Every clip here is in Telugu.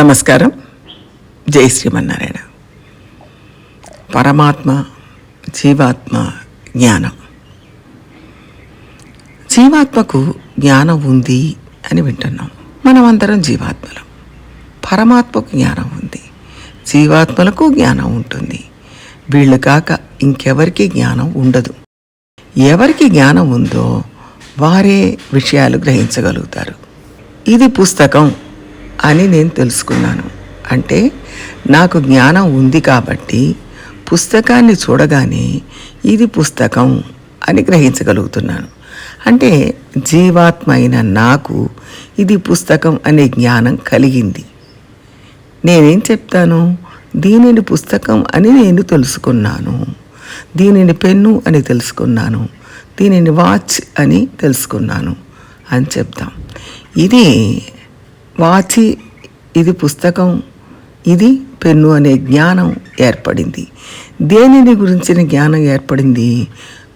నమస్కారం. జై శ్రీమన్నారాయణ. పరమాత్మ జీవాత్మ జ్ఞానం. జీవాత్మకు జ్ఞానం ఉంది అని వింటున్నాం. మనమందరం జీవాత్మలం. పరమాత్మకు జ్ఞానం ఉంది. జీవాత్మలకు జ్ఞానం ఉంటుంది. వీళ్ళు కాక ఇంకెవరికి జ్ఞానం ఉండదు. ఎవరికి జ్ఞానం ఉందో వారే విషయాలు గ్రహించగలుగుతారు. ఇది పుస్తకం. అని నేను తెలుసుకున్నాను. అంటే నాకు జ్ఞానం ఉంది కాబట్టి పుస్తకాన్ని చూడగానే ఇది పుస్తకం అని గ్రహించగలుగుతున్నాను. అంటే జీవాత్మ అయిన నాకు ఇది పుస్తకం అనే జ్ఞానం కలిగింది. నేనేం చెప్తాను? దీనిని పుస్తకం అని నేను తెలుసుకున్నాను. దీనిని పెన్ను అని తెలుసుకున్నాను. దీనిని వాచ్ అని తెలుసుకున్నాను. అని చెప్తాం. ఇది వాచి ఇది పుస్తకం ఇది పెన్ను అనే జ్ఞానం ఏర్పడింది. దేనిని గురించిన జ్ఞానం ఏర్పడింది?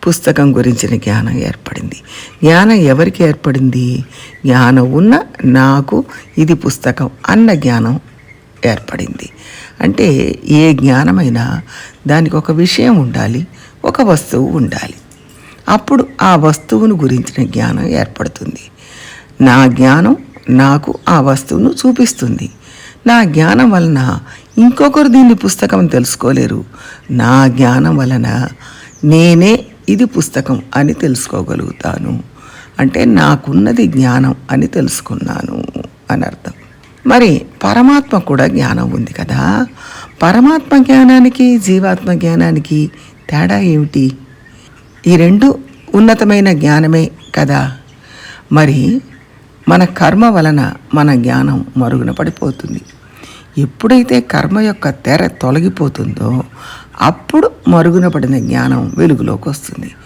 పుస్తకం గురించిన జ్ఞానం ఏర్పడింది. జ్ఞానం ఎవరికి ఏర్పడింది? జ్ఞానం ఉన్న నాకు ఇది పుస్తకం అన్న జ్ఞానం ఏర్పడింది. అంటే ఏ జ్ఞానమైనా దానికి ఒక విషయం ఉండాలి ఒక వస్తువు ఉండాలి. అప్పుడు ఆ వస్తువును గురించిన జ్ఞానం ఏర్పడుతుంది. నా జ్ఞానం నాకు ఆ వస్తువును చూపిస్తుంది. నా జ్ఞానం వలన ఇంకొకరు దీన్ని పుస్తకం తెలుసుకోలేరు. నా జ్ఞానం వలన నేనే ఇది పుస్తకం అని తెలుసుకోగలుగుతాను. అంటే నాకున్నది జ్ఞానం అని తెలుసుకున్నాను అని అర్థం మరి పరమాత్మ కూడా జ్ఞానం ఉంది కదా? పరమాత్మ జ్ఞానానికి జీవాత్మ జ్ఞానానికి తేడా ఏమిటి? ఈ రెండు ఉన్నతమైన జ్ఞానమే కదా. మరి మన కర్మ వలన మన జ్ఞానం మరుగున పడిపోతుంది. ఎప్పుడైతే కర్మ యొక్క తెర తొలగిపోతుందో అప్పుడు మరుగున పడిన జ్ఞానం వెలుగులోకి వస్తుంది.